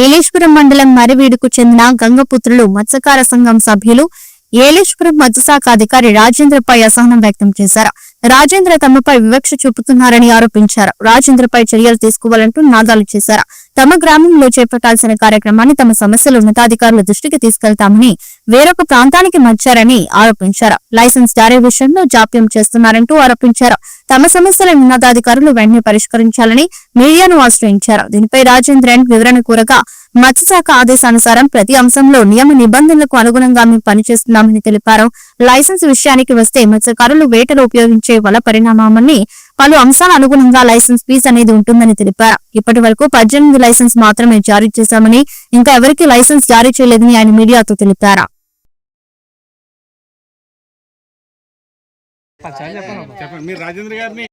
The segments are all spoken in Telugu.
ఏలేశ్వరం మండలం మరివీడుకు చెందిన గంగపుత్రులు మత్స్యకార సంఘం సభ్యులు ఏలేశ్వరం మత్స్యశాఖ అధికారి రాజేంద్రపై అసహనం వ్యక్తం చేశారు. రాజేంద్ర తమపై వివక్ష చూపుతున్నారని ఆరోపించారు. రాజేంద్రపై చర్యలు తీసుకోవాలంటూ నాదాలు చేశారు. తమ గ్రామంలో చేపట్టాల్సిన కార్యక్రమాన్ని తమ సమస్యలు ఉన్నతాధికారుల దృష్టికి తీసుకెళ్తామని వేరొక ప్రాంతానికి మార్చారని ఆరోపించారు. లైసెన్స్ జారీ విషయంలో జాప్యం చేస్తున్నారంటూ ఆరోపించారు. తమ సమస్యల ఉన్నతాధికారులు వెంటనే పరిష్కరించాలని మీడియాను ఆశ్రయించారు. దీనిపై రాజేంద్రన్ వివరణ కోరగా మత్స్యశాఖ ఆదేశానుసారం ప్రతి అంశంలో నియమ నిబంధనలకు అనుగుణంగా మేము పనిచేస్తున్నామని తెలిపారు. లైసెన్స్ విషయానికి వస్తే మత్స్యకారులు వేటలో ఉపయోగించే వల పరిణామాన్ని పలు అంశాల అనుగుణంగా లైసెన్స్ ఫీజు అనేది ఉంటుందని తెలిపారు. ఇప్పటి వరకు పద్దెనిమిది లైసెన్స్ మాత్రమే జారీ చేశామని ఇంకా ఎవరికి లైసెన్స్ జారీ చేయలేదని ఆయన మీడియాతో తెలిపారు. చెప్పండి. మీరు రాజేంద్ర గారిని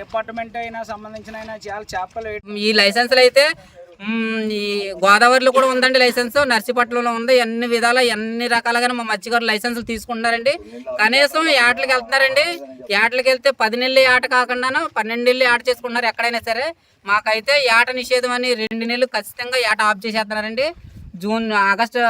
డిపార్ట్మెంట్ అయినా సంబంధించిన అయినా చాలా చేపలు ఈ లైసెన్సులు అయితే ఈ గోదావరిలో కూడా ఉందండి లైసెన్స్ నర్సీపట్నంలో ఉంది. ఎన్ని విధాల ఎన్ని రకాలుగా మా మత్స్యకారులు లైసెన్సులు తీసుకుంటున్నారండి. కనీసం ఏటలకు వెళ్తున్నారండి. ఏటలకు వెళ్తే పది నెలలు ఏట కాకుండాను పన్నెండు నెలలు ఏట చేసుకుంటున్నారు ఎక్కడైనా సరే. మాకైతే ఏట నిషేధం అని రెండు నెలలు ఖచ్చితంగా ఏట ఆఫ్ చేసేస్తున్నారండి. జూన్ ఆగస్టు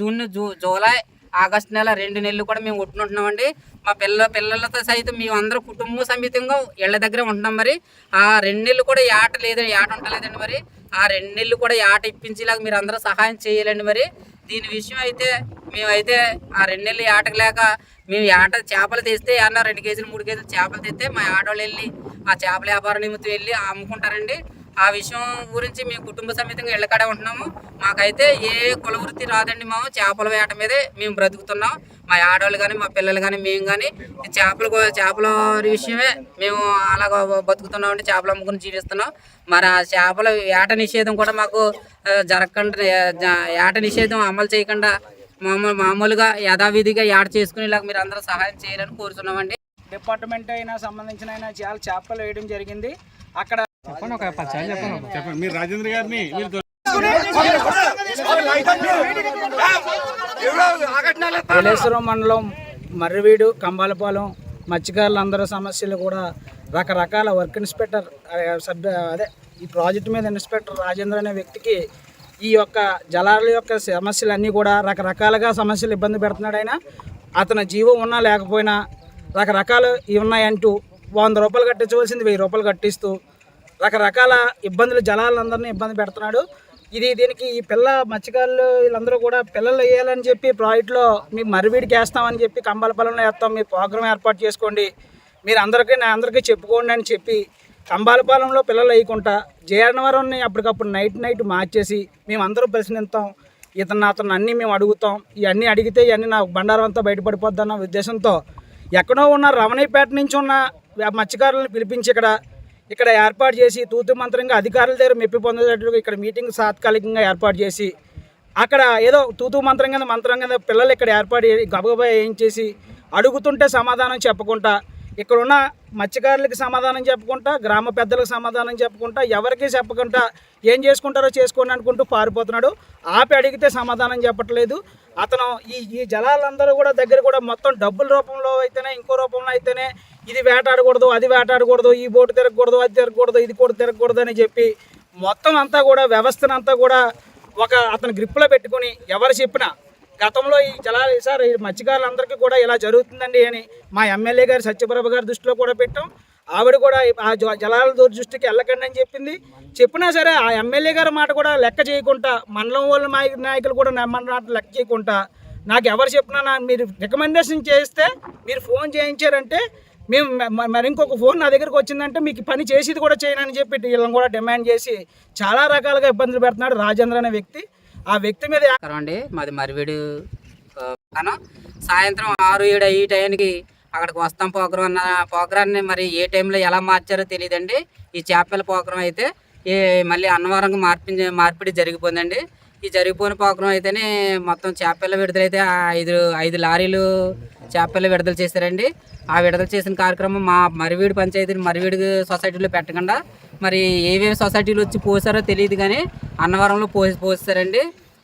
జూన్ జూ జూలై ఆగస్టు నెల రెండు నెలలు కూడా మేము ఉంటున్నామండి మా పిల్ల పిల్లలతో సైతం మేము అందరూ కుటుంబ సమేతంగా ఇళ్ళ దగ్గర ఉంటున్నాం మరి. ఆ రెండు నెలలు కూడా ఆట లేదు ఆట ఉండలేదండి మరి. ఆ రెండు నెలలు కూడా ఆట ఇప్పించేలాగా మీరు అందరూ సహాయం చేయాలండి మరి. దీని విషయం అయితే మేమైతే ఆ రెండు నెలలు ఆటకు లేక మేము ఆట చేపలు తెస్తే అన్న రెండు కేజీలు మూడు కేజీలు చేపలు తెస్తే మా ఆడవాళ్ళు వెళ్ళి ఆ చేపల వ్యాపార నిమిత్తం వెళ్ళి అమ్ముకుంటారండి. ఆ విషయం గురించి మేము కుటుంబ సమేతంగా ఇళ్ళకాడే ఉంటున్నాము. మాకైతే ఏ కుల వృత్తి రాదండి మేము. చేపల వేట మీదే మేము బ్రతుకుతున్నాం. మా ఆడవాళ్ళు కానీ మా పిల్లలు కానీ మేము కానీ చేపలు చేపల విషయమే మేము అలాగ బతుకుతున్నాం అంటే చేపలు అమ్ముకుని జీవిస్తున్నాం. మరి ఆ చేపల వేట నిషేధం కూడా మాకు జరగకుండా ఏట నిషేధం అమలు చేయకుండా మామూలు మామూలుగా యథావిధిగా ఏట చేసుకునేలాగా మీరు అందరూ సహాయం చేయాలని కోరుతున్నామండి. డిపార్ట్మెంట్ అయినా సంబంధించిన అయినా చాలా చేపలు వేయడం జరిగింది. అక్కడ చెప్పండి మీరు రాజేంద్ర గారిని మీరు ఏలేశ్వరం మండలం మర్రివీడు కంబాలపాలెం మత్స్యకారులందరూ సమస్యలు కూడా రకరకాల వర్క్ ఇన్స్పెక్టర్ సభ్య అదే ఈ ప్రాజెక్టు మీద ఇన్స్పెక్టర్ రాజేంద్ర అనే వ్యక్తికి ఈ యొక్క జలాల యొక్క సమస్యలన్నీ కూడా రకరకాలుగా సమస్యలు ఇబ్బంది పెడుతున్నాడు ఆయన. అతను జీవం ఉన్నా లేకపోయినా రకరకాలు ఇవి ఉన్నాయంటూ వంద రూపాయలు కట్టించవలసింది వెయ్యి రూపాయలు కట్టిస్తూ రకరకాల ఇబ్బందులు జలాలందరినీ ఇబ్బంది పెడుతున్నాడు. ఇది దీనికి ఈ పిల్ల మత్స్యకారులు వీళ్ళందరూ కూడా పిల్లలు వేయాలని చెప్పి ప్రాజెక్టులో మీ మరివీడికి వేస్తామని చెప్పి కంబాలపాలెంలో వేస్తాం మీ ప్రోగ్రామ్ ఏర్పాటు చేసుకోండి. మీరు అందరికీ నా అందరికీ చెప్పుకోండి అని చెప్పి కంబాలపాలెంలో పిల్లలు వేయకుండా జయనవరంని అప్పటికప్పుడు నైట్ నైట్ మార్చేసి మేము అందరూ ప్రశ్నిస్తాం ఇతను అతను అన్నీ మేము అడుగుతాం. ఇవన్నీ అడిగితే ఇవన్నీ నా బండారం అంతా బయటపడిపోద్దన్న ఉద్దేశంతో ఎక్కడో ఉన్న రమణీపేట నుంచి ఉన్న మత్స్యకారులను పిలిపించి ఇక్కడ ఇక్కడ ఏర్పాటు చేసి తూతు మంత్రంగా అధికారుల దగ్గర మెప్పి పొందేటట్టుగా ఇక్కడ మీటింగ్ తాత్కాలికంగా ఏర్పాటు చేసి అక్కడ ఏదో తూతు మంత్రం కింద మంత్రం కింద పిల్లలు ఇక్కడ ఏర్పాటు గబగబా ఏం చేసి అడుగుతుంటే సమాధానం చెప్పకుండా ఇక్కడున్న మత్స్యకారులకు మత్స్యకారులకి సమాధానం చెప్పుకుంటా గ్రామ పెద్దలకు సమాధానం చెప్పుకుంటా ఎవరికి చెప్పకుండా ఏం చేసుకుంటారో చేసుకోండి అనుకుంటూ పారిపోతున్నాడు. ఆపి అడిగితే సమాధానం చెప్పట్లేదు. అతను ఈ ఈ జలాలందరూ కూడా దగ్గర కూడా మొత్తం డబ్బుల రూపంలో అయితేనే ఇంకో రూపంలో అయితేనే ఇది వేటాడకూడదు అది వేటాడకూడదు ఈ బోటు తిరగకూడదు అది తిరగకూడదు ఇది కూడా తిరగకూడదు అని చెప్పి మొత్తం అంతా కూడా వ్యవస్థనంతా కూడా ఒక అతను గ్రిప్లో పెట్టుకుని ఎవరు చెప్పినా గతంలో ఈ జలాలు సార్ ఈ మత్స్యకారులందరికీ కూడా ఇలా జరుగుతుందండి అని మా ఎమ్మెల్యే గారు సత్యప్రభ గారి దృష్టిలో కూడా పెట్టాం. ఆవిడ కూడా ఆ జ- జలాల దూర దృష్టికి వెళ్ళకండి అని చెప్పింది. చెప్పినా సరే ఆ ఎమ్మెల్యే గారి మాట కూడా లెక్క చేయకుండా మండలం వాళ్ళ నాయ- నాయకులు కూడా మన మాట లెక్క చేయకుండా నాకు ఎవరు చెప్పినా మీరు రికమెండేషన్ చేస్తే మీరు ఫోన్ చేయించారంటే మేము మరి ఇంకొక ఫోన్ నా దగ్గరకు వచ్చిందంటే మీకు పని చేసేది కూడా చేయనని చెప్పి వీళ్ళని కూడా డిమాండ్ చేసి చాలా రకాలుగా ఇబ్బందులు పెడుతున్నాడు రాజేంద్ర అనే వ్యక్తి. ఆ వ్యక్తి మీద అండి. మాది మరివిడు సాయంత్రం ఆరు ఏడు ఈ టైంకి అక్కడికి వస్తాం పోకరం అన్న పోకరాన్ని మరి ఏ టైంలో ఎలా మార్చారో తెలియదండి. ఈ చేపల పోకరం అయితే ఈ మళ్ళీ అన్నవరంగా మార్పి మార్పిడి జరిగిపోయిందండి. ఈ జరిగిపోయిన పోకరం అయితేనే మొత్తం చేపల విడుదలైతే ఆ ఐదు ఐదు లారీలు చేపల విడుదల చేశారండి. ఆ విడుదల చేసిన కార్యక్రమం మా మరివీడు పంచాయతీ మరివీడు సొసైటీలో పెట్టకుండా మరి ఏవేవి సొసైటీలు వచ్చి పోసారో తెలియదు కానీ అన్నవరంలో పోసి పోస్తారండి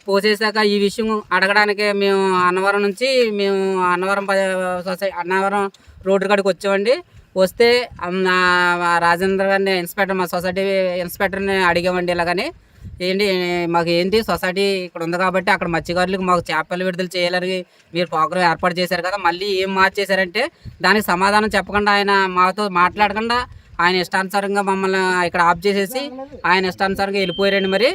పోసేసాక ఈ విషయం అడగడానికి మేము అన్నవరం నుంచి మేము అన్నవరం ప- సొసై అన్నవరం రోడ్డు కాడికి వచ్చామండి. వస్తే రాజేంద్ర గారిని ఇన్స్పెక్టర్ మా సొసైటీ ఇన్స్పెక్టర్ని అడిగామండి ఇలాగని. ఏంటి మాకు ఏంటి సొసైటీ ఇక్కడ ఉంది కాబట్టి అక్కడ మత్స్యకారులకు మాకు చేపలు విడుదల చేయాలని మీరు ప్రోగ్రామ్ ఏర్పాటు చేశారు కదా మళ్ళీ ఏం మార్చేశారంటే దానికి సమాధానం చెప్పకుండా ఆయన మాతో మాట్లాడకుండా ఆయన ఇష్టానుసారంగా మమ్మల్ని ఇక్కడ ఆఫ్ చేసేసి ఆయన ఇష్టానుసారంగా వెళ్ళిపోయారండి మరి.